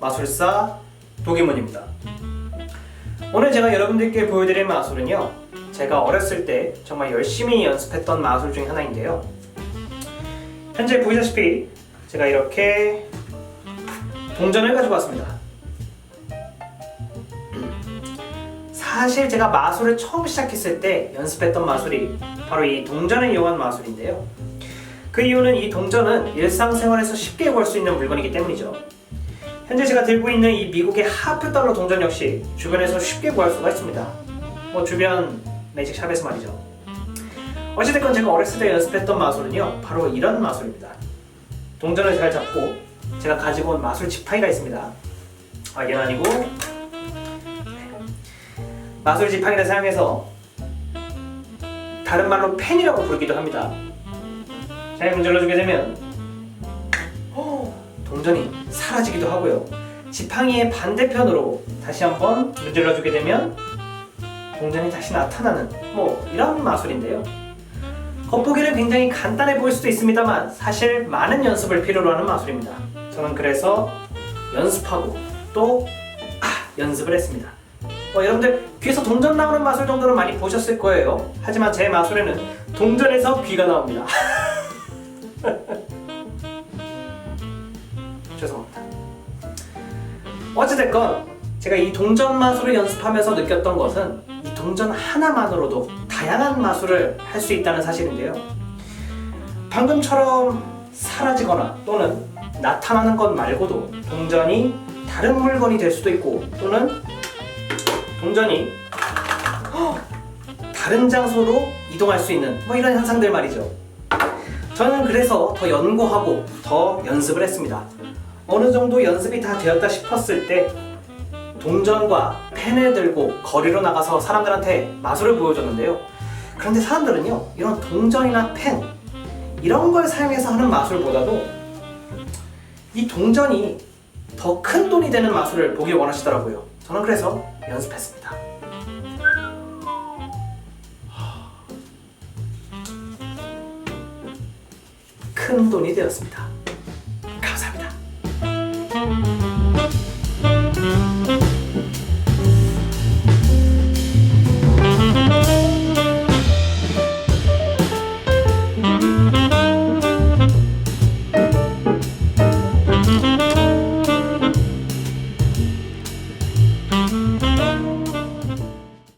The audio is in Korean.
마술사 도기문입니다. 오늘 제가 여러분들께 보여드릴 마술은요. 제가 어렸을 때 정말 열심히 연습했던 마술 중 하나인데요. 현재 보시다시피 제가 이렇게 동전을 가지고 왔습니다. 사실 제가 마술을 처음 시작했을 때 연습했던 마술이 바로 이 동전을 이용한 마술인데요. 그 이유는 이 동전은 일상생활에서 쉽게 구할 수 있는 물건이기 때문이죠. 현재 제가 들고 있는 이 미국의 하프 달러 동전 역시 주변에서 쉽게 구할 수가 있습니다. 뭐 주변 매직샵에서 말이죠. 어찌됐건 제가 어렸을 때 연습했던 마술은요 바로 이런 마술입니다. 동전을 잘 잡고 제가 가지고 온 마술 지팡이가 있습니다. 아 얘는 아니고 마술 지팡이를 사용해서 다른 말로 펜이라고 부르기도 합니다. 잘 문질러주게 되면 어, 동전이 사라지기도 하고요. 지팡이의 반대편으로 다시 한번 문질러주게 되면 동전이 다시 나타나는 뭐 이런 마술인데요. 겉보기는 굉장히 간단해 보일 수도 있습니다만 사실 많은 연습을 필요로 하는 마술입니다. 저는 그래서 연습하고 또 아, 연습을 했습니다. 뭐 여러분들 귀에서 동전 나오는 마술 정도는 많이 보셨을 거예요. 하지만 제 마술에는 동전에서 귀가 나옵니다. 죄송합니다. 어찌됐건 제가 이 동전 마술을 연습하면서 느꼈던 것은 이 동전 하나만으로도 다양한 마술을 할 수 있다는 사실인데요. 방금처럼 사라지거나 또는 나타나는 것 말고도 동전이 다른 물건이 될 수도 있고 또는 동전이 헉! 다른 장소로 이동할 수 있는 뭐 이런 현상들 말이죠. 저는 그래서 더 연구하고 더 연습을 했습니다. 어느 정도 연습이 다 되었다 싶었을 때 동전과 펜을 들고 거리로 나가서 사람들한테 마술을 보여줬는데요. 그런데 사람들은요, 이런 동전이나 펜, 이런 걸 사용해서 하는 마술보다도 이 동전이 더 큰 돈이 되는 마술을 보길 원하시더라고요. 저는 그래서 연습했습니다. 큰 돈이 되었습니다. 감사합니다.